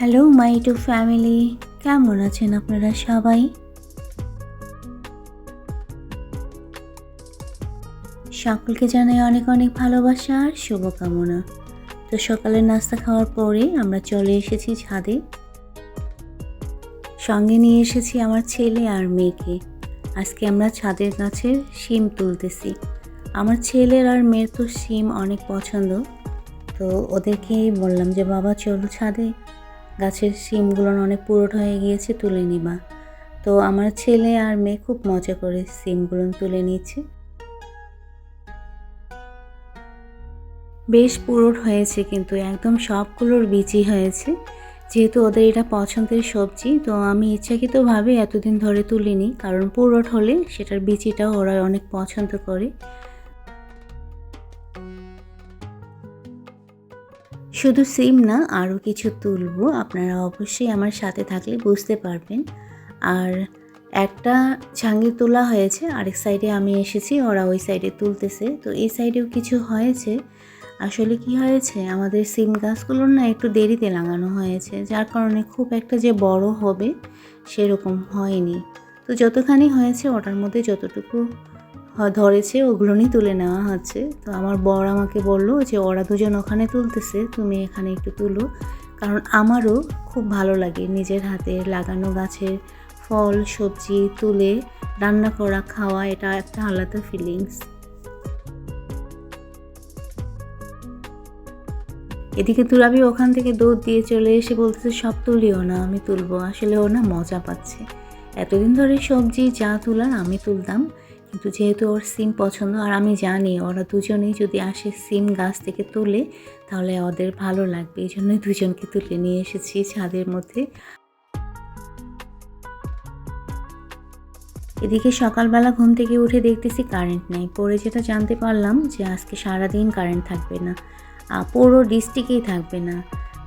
Hello my two family কেমন আছেন আপনারা সবাই? সকলকে জানাই অনেক অনেক ভালোবাসা আর শুভকামনা। তো সকালের নাস্তা খাওয়ার পরে আমরা চলে এসেছি ছাদে। সঙ্গে নিয়ে এসেছি আমার ছেলে আর মেয়েকে। আজকে আমরা ছাদের গাছের শিম তুলতেছি। আমার ছেলের আর মেয়ের তো শিম অনেক পছন্দ। তো ওদেরকেই বললাম যে, বাবা, চলো ছাদে গাছের শিমগুলো অনেক পুরোট হয়ে গিয়েছে, তুলে নিবা তো আমার ছেলে আর মেয়ে খুব মজা করে শিমগুলো তুলে নিচ্ছে বেশ পুরোট হয়েছে কিন্তু, একদম সবগুলোর বিচি হয়েছে। যেহেতু ওদের এটা পছন্দের সবজি, তো আমি ইচ্ছাকৃতভাবে এতদিন ধরে তুলিনি, কারণ পুরোট হলে সেটার বিচিটাও ওরা অনেক পছন্দ করে। শুধু সিম না, আরও কিছু তুলবো। আপনারা অবশ্যই আমার সাথে থাকলে বুঝতে পারবেন। আর একটা ঝাঙ্গি তোলা হয়েছে, আরেক সাইডে আমি এসেছি, ওরা ওই সাইডে তুলতেছে। তো এই সাইডেও কিছু হয়েছে। আসলে কি হয়েছে, আমাদের সিম গাছগুলো না একটু দেরিতে লাগানো হয়েছে, যার কারণে খুব একটা যে বড় হবে সেরকম হয়নি। তো যতখানি হয়েছে, ওটার মধ্যে যতটুকু ধরেছে ওগুলোই তুলে নেওয়া হচ্ছে। তো আমার বর আমাকে বলল যে, ওরা দুজন ওখানে তুলতেছে, তুমি এখানে একটু তুলো। কারণ আমারও খুব ভালো লাগে নিজের হাতে লাগানো গাছের ফল, সবজি তুলে রান্না করা, খাওয়া, এটা একটা আলাদা ফিলিংস এদিকে তুরাবি ওখান থেকে দৌড় দিয়ে চলে এসে বলতেছে, সব তুলিও না, আমি তুলবো। আসলে ও না মজা পাচ্ছে। এতদিন ধরে সবজি যা তুলার আমি তুলতাম। কিন্তু যেহেতু ওর সিম পছন্দ, আর আমি জানি ওরা দুজনেই যদি আসে সিম গাছ থেকে তোলে, তাহলে ওদের ভালো লাগবে। এই জন্যই দুজনকে তুলে নিয়ে এসেছি ছাদের মধ্যে। এদিকে সকালবেলা ঘুম থেকে উঠে দেখতেছি কারেন্ট নেই। পরে যেটা জানতে পারলাম যে আজকে সারাদিন কারেন্ট থাকবে না। পুরো ডিস্ট্রিক্টেই থাকবে না।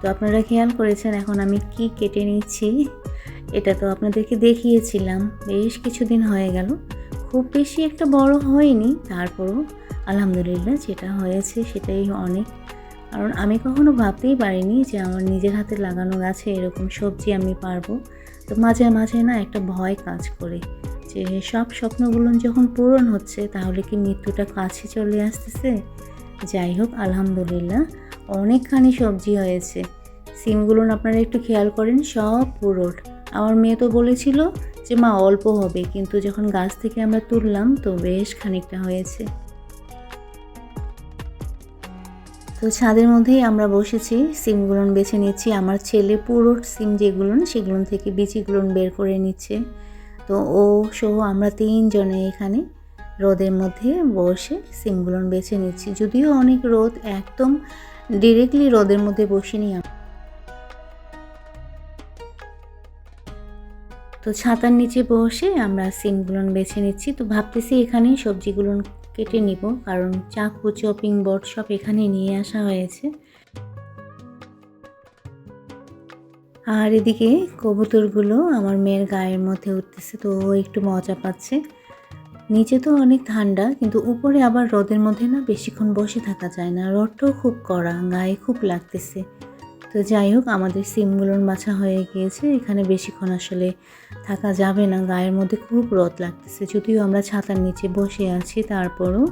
তো আপনারা খেয়াল করেছেন এখন আমি কি কেটে নিচ্ছি? এটা তো আপনাদেরকে দেখিয়েছিলাম। বেশ কিছুদিন হয়ে গেল। খুব বেশি একটা বড় হয়নি, তারপরও আলহামদুলিল্লাহ যেটা হয়েছে সেটাই অনেক। কারণ আমি কখনো ভাবতেই পারিনি যে আমার নিজের হাতে লাগানো গাছে এরকম সবজি আমি পারব। তো মাঝে মাঝে না একটা ভয় কাজ করে যে সব স্বপ্নগুলো যখন পূরণ হচ্ছে তাহলে কি মৃত্যুটা কাছে চলে আসতেছে? যাই হোক, আলহামদুলিল্লাহ অনেকখানি সবজি হয়েছে। সিমগুলো আপনারা একটু খেয়াল করেন, সব পুরোট। আমার মেয়ে তো বলেছিল যে মা অল্প হবে, কিন্তু যখন গাছ থেকে আমরা তুললাম তো বেশ খানিকটা হয়েছে। তো ছাদের মধ্যেই আমরা বসেছি, সিমগুলো বেছে নিচ্ছি। আমার ছেলে পুরো সিম যেগুলো সেগুলো থেকে বিচিগুলো বের করে নিচ্ছে। তো ও সহ আমরা তিনজনে এখানে রোদের মধ্যে বসে সিমগুলো বেছে নিচ্ছি। যদিও অনেক রোদ, একদম ডিরেক্টলি রোদের মধ্যে বসে বসিনি তো ছাতার নিচে বসে আমরা সিমগুলো বেছে নিচ্ছি। তো ভাবতেছি এখানেই সবজিগুলো কেটে নিব। কারণ চাকু, চপিং বোর্ড সব এখানে নিয়ে আসা হয়েছে। আর এদিকে কবুতরগুলো আমার মেয়ের গায়ের মধ্যে উঠতেছে, তো ও একটু মজা পাচ্ছে। নিচে তো অনেক ঠান্ডা, কিন্তু উপরে আবার রোদের মধ্যে না বেশিক্ষণ বসে থাকা যায় না। রোদটাও খুব কড়া, গায়ে খুব লাগতেছে। তো যাই হোক, আমাদের সিমগুলোর মাছা হয়ে গিয়েছে। এখানে বেশিক্ষণ আসলে থাকা যাবে না। গায়ের মধ্যে খুব রোদ লাগতেছে। যদিও আমরা ছাতার নিচে বসে আছি, তারপরও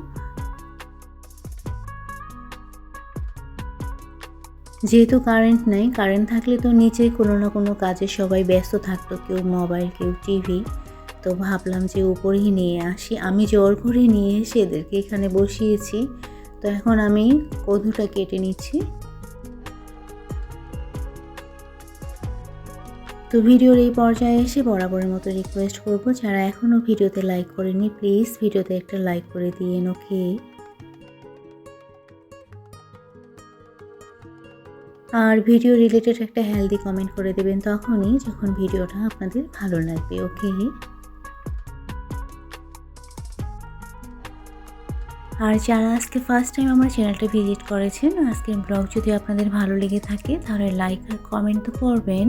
যেহেতু কারেন্ট নেই কারেন্ট থাকলে তো নিচে কোনো না কোনো কাজে সবাই ব্যস্ত থাকতো, কেউ মোবাইল কেউ টিভি তো ভাবলাম যে উপরেই নিয়ে আসি। আমি জোর করে নিয়ে এসে এদেরকে এখানে বসিয়েছি। তো এখন আমি কধুটা কেটে নিচ্ছি। তো ভিডিওর এই পর্যায়ে এসে বরাবরের মতো রিকোয়েস্ট করব। যারা এখনও ভিডিওতে লাইক করেনি প্লিজ ভিডিওতে একটা লাইক করে দিয়ে ওকে আর ভিডিও রিলেটেড একটা হেলদি কমেন্ট করে দেবেন তখনই, যখন ভিডিওটা আপনাদের ভালো লাগবে ওকে আর যারা আজকে ফার্স্ট টাইম আমার চ্যানেলটা ভিজিট করেছেন, আজকের ব্লগ যদি আপনাদের ভালো লেগে থাকে, তাহলে লাইক আর কমেন্ট তো করবেন।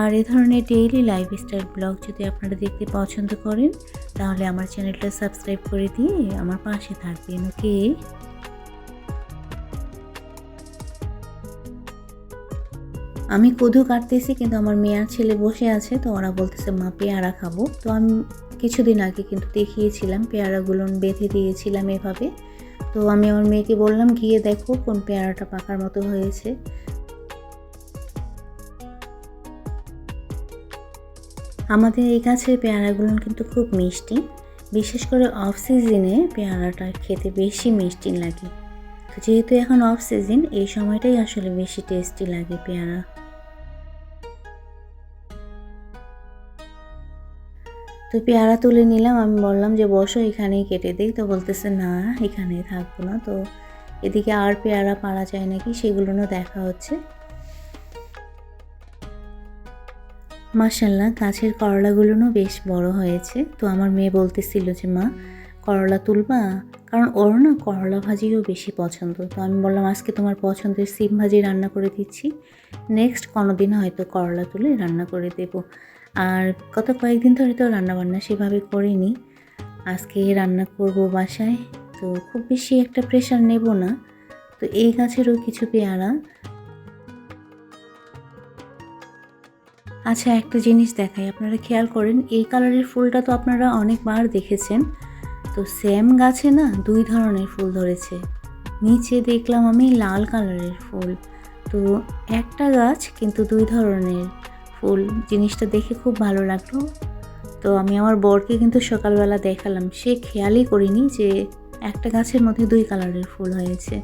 আর এ ধরনের ডেইলি লাইফস্টাইল ব্লগ যদি আপনারা দেখতে পছন্দ করেন, তাহলে আমার চ্যানেলটা সাবস্ক্রাইব করে দিয়ে আমার পাশে থাকবেন, ওকে? আমি কদু কাটতেছি, কিন্তু আমার মেয়ার ছেলে বসে আছে, তো ওরা বলতেছে, মা, পেয়ারা খাব। তো আমি কিছুদিন আগে কিন্তু দেখিয়েছিলাম, পেয়ারাগুলো বেঁধে দিয়েছিলাম এভাবে। তো আমি আমার মেয়েকে বললাম, গিয়ে দেখো কোন পেয়ারাটা পাকার মতো হয়েছে। আমাদের এই গাছের পেয়ারাগুলো কিন্তু খুব মিষ্টি। বিশেষ করে অফ সিজনে পেয়ারাটা খেতে বেশি মিষ্টি লাগে। তো যেহেতু এখন অফ সিজন এই সময়টাই আসলে বেশি টেস্টি লাগে পেয়ারা। তো পেয়ারা তুলে নিলাম, আমি বললাম যে বসো এখানেই কেটে দিই। তো বলতেছে, না, এখানেই থাকব না। তো এদিকে আর পেয়ারা পারা যায় নাকি সেগুলোও দেখা হচ্ছে। মার্শাল্লাহ গাছের করলাগুলোও বেশ বড় হয়েছে। তো আমার মেয়ে বলতেছিল যে, মা, করলা তুলবা? কারণ ওর না করলা ভাজিও বেশি পছন্দ। তো আমি বললাম, আজকে তোমার পছন্দের সিম ভাজি রান্না করে দিচ্ছি। নেক্সট কোনো দিন হয়তো করলা তুলে রান্না করে দেব। আর গত কয়েকদিন ধরে তো রান্নাবান্না সেভাবে করিনি। আজকে রান্না করব বাসায়। তো খুব বেশি একটা প্রেশার নেব না। তো এই গাছেরও কিছু পেয়ারা আচ্ছা একটা জিনিস দেখাই। আপনারা খেয়াল করেন, এই কালারের ফুলটা তো আপনারা অনেকবার দেখেছেন। তো সেম গাছে না দুই ধরনের ফুল ধরেছে। নিচে দেখলাম আমি লাল কালারের ফুল। তো একটা গাছ কিন্তু দুই ধরনের ফুল। জিনিসটা দেখে খুব ভালো লাগল। তো আমি আমার বরকে কিন্তু সকালবেলা দেখালাম। সে খেয়ালই করিনি যে একটা গাছের মধ্যে দুই কালারের ফুল হয়েছে।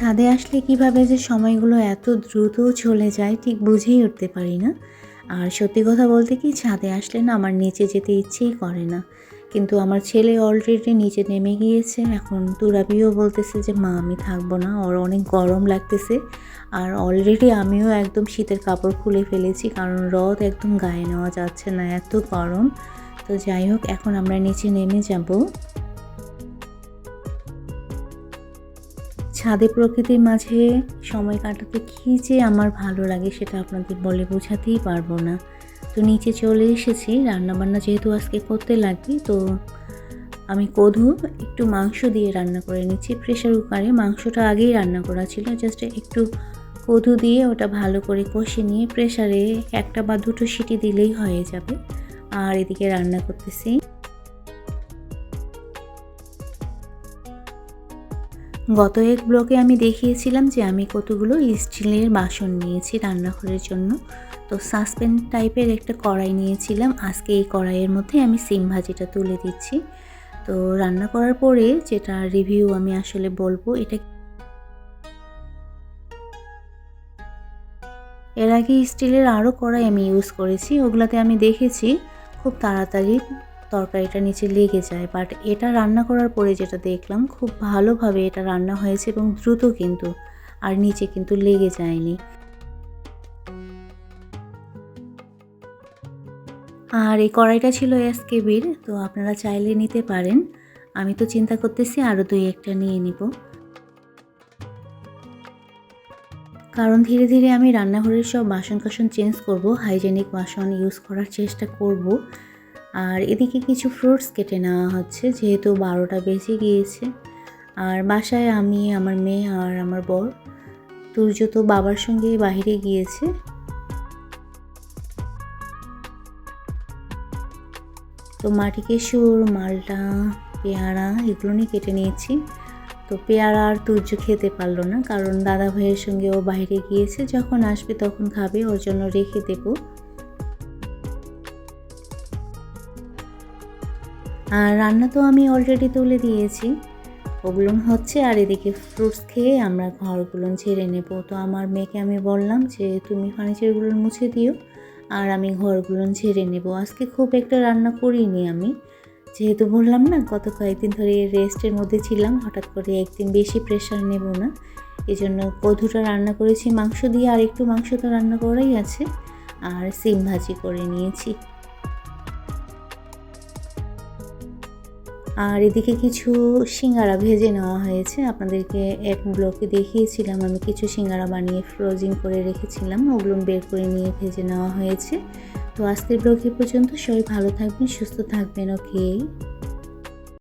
ছাদে আসলে কীভাবে যে সময়গুলো এত দ্রুত চলে যায় ঠিক বুঝেই উঠতে পারি না। আর সত্যি কথা বলতে কি, ছাদে আসলে না আমার নিচে যেতে ইচ্ছেই করে না। কিন্তু আমার ছেলে অলরেডি নিচে নেমে গিয়েছে। এখন তুরাবিও বলতেছে যে, মা, আমি থাকব না। ওর অনেক গরম লাগতেছে। আর অলরেডি আমিও একদম শীতের কাপড় খুলে ফেলেছি, কারণ রদ একদম গায়ে নেওয়া যাচ্ছে না, এত গরম। তো যাই হোক, এখন আমরা নিচে নেমে যাব। ছাদে প্রকৃতির মাঝে সময় কাটাতে কী যে আমার ভালো লাগে সেটা আপনাদের বলে বোঝাতেই পারব না। তো নিচে চলে এসেছি, রান্নাবান্না যেহেতু আজকে করতে লাগবে, তো আমি কধু একটু মাংস দিয়ে রান্না করে নিচ্ছি। প্রেশার কুকারে মাংসটা আগেই রান্না করা ছিল, জাস্ট একটু কধু দিয়ে ওটা ভালো করে কষে নিয়ে প্রেশারে একটা বা দুটো সিটি দিলেই হয়ে যাবে। আর এদিকে রান্না করতেছি। গত এক ব্লকে আমি দেখিয়েছিলাম যে আমি কতগুলো স্টিলের বাসন নিয়েছি রান্নাঘরের জন্য। তো সাসপেন টাইপের একটা কড়াই নিয়েছিলাম। আজকে এই কড়াইয়ের মধ্যে আমি সিম ভাজিটা তুলে দিচ্ছি। তো রান্না করার পরে যেটা রিভিউ আমি আসলে বলব, এটা এর আগে স্টিলের আরও কড়াই আমি ইউজ করেছি। ওগুলাতে আমি দেখেছি খুব তাড়াতাড়ি তরকারিটা নিচে লেগে যায় বাট এটা রান্না করার পরে যেটা দেখলাম, খুব ভালোভাবে এটা রান্না হয়েছে এবং দ্রুত কিন্তু, আর নিচে কিন্তু লেগে যায়নি। আর এই কড়াইটা ছিল এসকেবির, তো আপনারা চাইলে নিতে পারেন। আমি তো চিন্তা করতেছি আরও দুই একটা নিয়ে নিব। কারণ ধীরে ধীরে আমি রান্নাঘরের সব বাসন কাসন চেঞ্জ করব হাইজেনিক বাসন ইউজ করার চেষ্টা করব। আর এদিকে কিছু ফ্রুটস কেটে নেওয়া হচ্ছে, যেহেতু বারোটা বেজে গিয়েছে। আর বাসায় আমি, আমার মেয়ে আর আমার বর। তুর্য তো বাবার সঙ্গে বাহিরে গিয়েছে। তো মাটিকে সুর মালটা, পেয়ারা এগুলো নিয়ে কেটে নিয়েছি। তো পেয়ারা আর তুর্য খেতে পারল না, কারণ দাদা ভাইয়ের সঙ্গে ও বাইরে গিয়েছে, যখন আসবে তখন খাবে, ওর জন্য রেখে দেবো। আর রান্না তো আমি অলরেডি তুলে দিয়েছি। ওগুলো হচ্ছে আর এদিকে ফ্রুটস খেয়ে আমরা ঘরগুলো ঝেড়ে নেব। তো আমার মেয়েকে আমি বললাম যে, তুমি ফার্নিচারগুলো মুছে দিও আর আমি ঘরগুলো ঝেড়ে নেব। আজকে খুব একটা রান্না করিনি আমি। যেহেতু বললাম না, গত কয়েকদিন ধরে রেস্টের মধ্যে ছিলাম, হঠাৎ করে একদিন বেশি প্রেশার নেব না। এই জন্য কধুটা রান্না করেছি, মাংস দিয়ে আর একটু মাংস তো রান্না করাই আছে। আর সিম ভাজি করে নিয়েছি। আর এদিকে কিছু সিঙ্গারা ভেজে নেওয়া হয়েছে। আপনাদেরকে এক ব্লকে দেখিয়েছিলাম। আমি কিছু সিঙ্গারা বানিয়ে ফ্রোজিং করে রেখেছিলাম। ওগুলো বের করে নিয়ে ভেজে নেওয়া হয়েছে। তো আজকের ব্লকে পর্যন্ত সবাই ভালো থাকবেন, সুস্থ থাকবেন ওকে